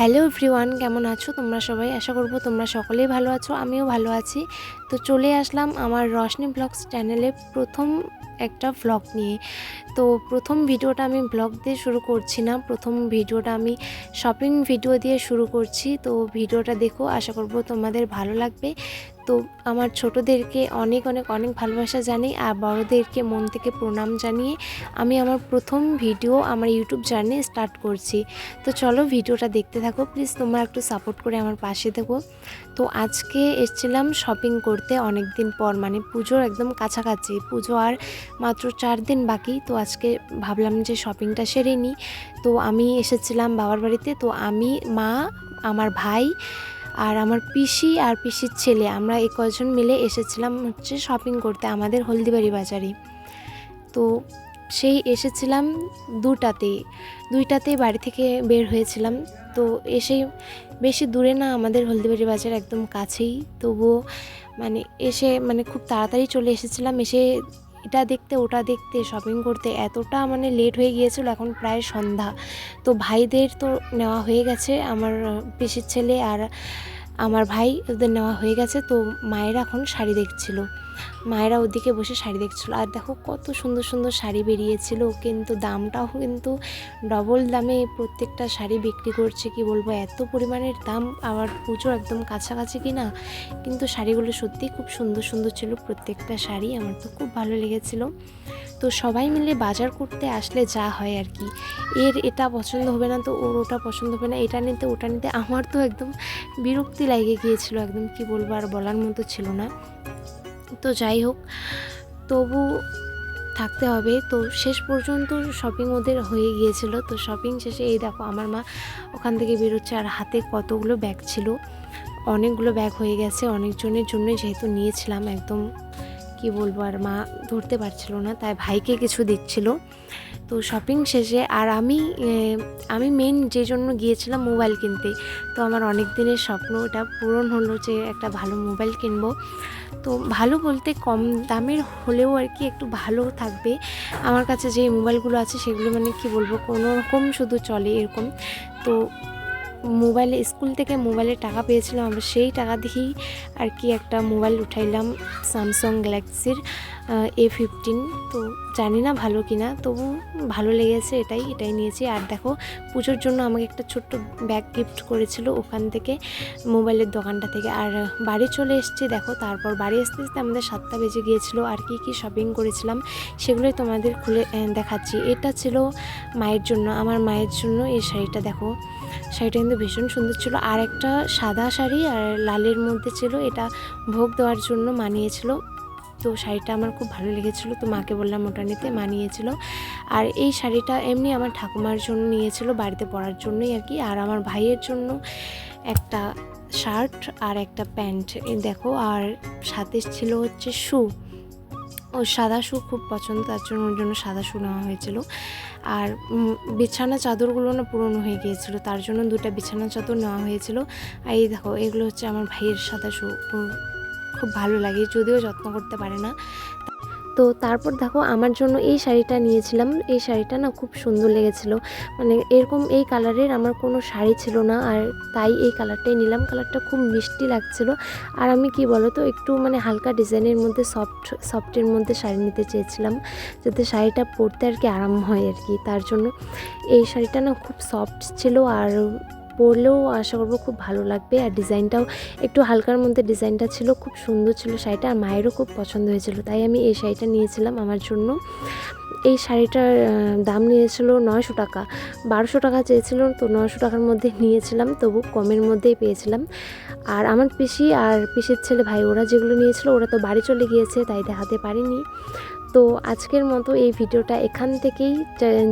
Hello everyone, কেমন আছো তোমরা সবাই? আশা করব তোমরা সকলেই ভালো আছো, আমিও ভালো আছি। তো চলে আসলাম আমার রশনি ব্লগস চ্যানেলে প্রথম একটা ভ্লগ নিয়ে। তো প্রথম ভিডিওটা আমি ব্লগ দিয়ে শুরু করছি না, প্রথম ভিডিওটা আমি শপিং ভিডিও দিয়ে শুরু করছি। তো ভিডিওটা দেখো, আশা করব তোমাদের ভালো লাগবে। তো আমার ছোটদেরকে অনেক অনেক অনেক ভালোবাসা জানাই আর বড়োদেরকে মন থেকে প্রণাম জানিয়ে আমি আমার প্রথম ভিডিও আমার ইউটিউব জার্নি স্টার্ট করছি। তো চলো ভিডিওটা দেখতে থাকো, প্লিজ তোমরা একটু সাপোর্ট করে আমার পাশে থেকো। তো আজকে এসেছিলাম শপিং করতে অনেক দিন পর মানে পুজোর একদম কাছাকাছি, পুজো আর মাত্র চার দিন বাকি। তো আজকে ভাবলাম যে শপিংটা সেরে নিই তো আমি এসেছিলাম বাবার বাড়িতে, তো আমি, মা, আমার ভাই আর আমার পিসি আর পিসির ছেলে, আমরা এই কজন মিলে এসেছিলাম হচ্ছে শপিং করতে আমাদের হলদিবাড়ি বাজারে। তো সেই এসেছিলাম দুটাতে দুইটাতে বাড়ি থেকে বের হয়েছিলাম। তো এসেই বেশি দূরে না, আমাদের হলদিবাড়ি বাজার একদম কাছেই। তবুও মানে এসে মানে খুব তাড়াতাড়ি চলে এসেছিলাম, এসে এটা দেখতে, ওটা দেখতে শপিং করতে এতটা মানে লেট হয়ে গিয়েছিল, এখন প্রায় সন্ধ্যা। তো ভাইদের তো নেওয়া হয়ে গেছে, আমার পিসির ছেলে আর আমার ভাই ওদের নেওয়া হয়ে গেছে, তো মায়েরা এখন শাড়ি দেখছিল। মায়েরা ওদিকে বসে শাড়ি দেখছিল। আর দেখো কত সুন্দর সুন্দর শাড়ি বেরিয়েছিল, কিন্তু দামটাও কিন্তু ডবল দামে প্রত্যেকটা শাড়ি বিক্রি করছে, কি বলব? এত পরিমাণের দাম, আবার পুজো একদম কাছাকাছি কি না কিন্তু শাড়িগুলো সত্যিই খুব সুন্দর সুন্দর ছিল, প্রত্যেকটা শাড়ি আমার তো খুব ভালো লেগেছিল। তো সবাই মিলে বাজার করতে আসলে যা হয় আর কি। এর এটা পছন্দ হবে না, তো ওর ওটা পছন্দ হবে না, এটা নিতে ওটা নিতে আমার তো একদম বিরক্তি লাগে গিয়েছিল, একদম কি বলব আর বলার মতো ছিল না। তো যাই হোক, তবু থাকতে হবে। তো শেষ পর্যন্ত শপিং ওদের হয়ে গিয়েছিল। তো শপিং শেষে এই দেখো আমার মা ওখান থেকে বেরোচ্ছে আর হাতে কতগুলো ব্যাগ ছিল। অনেকগুলো ব্যাগ হয়ে গেছে, অনেকজনের জন্য যেহেতু নিয়েছিলাম, একদম কি বলব আর মা ধরতে পারছিল না, তাই ভাইকে কিছু দিচ্ছিল। তো শপিং শেষে আর আমি আমি মেন যে জন্য গিয়েছিলাম মোবাইল কিনতে, তো আমার অনেক দিনের স্বপ্ন ওটা পূরণ হলো যে একটা ভালো মোবাইল কিনব। তো ভালো বলতে কম দামের হলেও আর কি একটু ভালো থাকবে। আমার কাছে যে মোবাইলগুলো আছে সেগুলো মানে কি বলব, কোনো রকম শুধু চলে এরকম। তো মোবাইলে, স্কুল থেকে মোবাইলে টাকা পেয়েছিলাম, আমরা সেই টাকা দিয়েই আর কি একটা মোবাইল উঠাইলাম স্যামসাং গ্যালাক্সির এ ফিফটিন তো জানি না ভালো কিনা, তবু ভালো লেগেছে এটাই এটাই নিয়েছি। আর দেখো, পুজোর জন্য আমাকে একটা ছোট্ট ব্যাগ গিফট করেছিল ওখান থেকে, মোবাইলের দোকানটা থেকে। আর বাড়ি চলে এসেছি, দেখো, তারপর বাড়ি আসতে আসতে আমাদের সাতটা বেজে গিয়েছিল, আর কি কি শপিং করেছিলাম, সেগুলোই তোমাদের খুলে দেখাচ্ছি। এটা ছিল মায়ের জন্য, আমার মায়ের জন্য এই শাড়িটা, দেখো। শাড়িটা কিন্তু ভীষণ সুন্দর ছিল। আর একটা সাদা শাড়ি আর লালের মধ্যে ছিল, এটা ভোগ দেওয়ার জন্য মানিয়েছিল। তো শাড়িটা আমার খুব ভালো লেগেছিলো, তো মাকে বললাম ওটা নিতে, মানিয়েছিল। আর এই শাড়িটা এমনি আমার ঠাকুমার জন্য নিয়েছিল, বাড়িতে পরার জন্যই আর কি। আর আমার ভাইয়ের জন্য একটা শার্ট আর একটা প্যান্ট দেখো। আর সাথে ছিল হচ্ছে শু। ও সাদা শু খুব পছন্দ, তার জন্য ওর জন্য সাদা শু নেওয়া হয়েছিল। আর বিছানা চাদরগুলো না পুরনো হয়ে গিয়েছিল, তার জন্য দুটা বিছানা চাদর নেওয়া হয়েছিল। আর এই দেখো, এগুলো হচ্ছে আমার ভাইয়ের সাদা শু খুব ভালো লাগে, যদিও যত্ন করতে পারে না। তো তারপর দেখো আমার জন্য এই শাড়িটা নিয়েছিলাম। এই শাড়িটা না খুব সুন্দর লেগেছিল। মানে এরকম এই কালারের আমার কোনো শাড়ি ছিল না আর তাই এই কালারটাই নিলাম। কালারটা খুব মিষ্টি লাগছিল। আর আমি কি বলো তো একটু মানে হালকা ডিজাইনের মধ্যে সফট, সফটের মধ্যে শাড়ি নিতে চেয়েছিলাম যাতে শাড়িটা পরতে আর কি আরাম হয় আর কি। তার জন্য এই শাড়িটা না খুব সফট ছিল আর পরলেও আশা করব খুব ভালো লাগবে। আর ডিজাইনটাও একটু হালকার মধ্যে ডিজাইনটা ছিল, খুব সুন্দর ছিল শাড়িটা আর মায়েরও খুব পছন্দ হয়েছিল, তাই আমি এই শাড়িটা নিয়েছিলাম আমার জন্য। এই শাড়িটার দাম নিয়েছিল নয়শো টাকা, বারোশো টাকা চেয়েছিল, তো নয়শো টাকার মধ্যে নিয়েছিলাম, তবু কমের মধ্যেই পেয়েছিলাম। আর আমার পিসি আর পিসির ছেলে ভাই, ওরা যেগুলো নিয়েছিল, ওরা তো বাড়ি চলে গিয়েছে, তাই দেখাতে পারিনি। তো আজকের মতো এই ভিডিওটা এখান থেকেই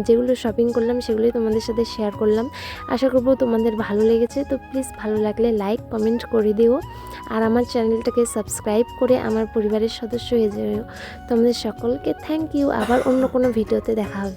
যেগুলো শপিং করলাম সেগুলোই তোমাদের সাথে শেয়ার করলাম। আশা করব তোমাদের ভালো লেগেছে, তো প্লিজ ভালো লাগলে লাইক কমেন্ট করে দিও। আর আমার চ্যানেলটাকে সাবস্ক্রাইব করে আমার পরিবারের সদস্য হয়ে যেও। তোমাদের সকলকে থ্যাংক ইউ আবার অন্য কোনো ভিডিওতে দেখা হবে।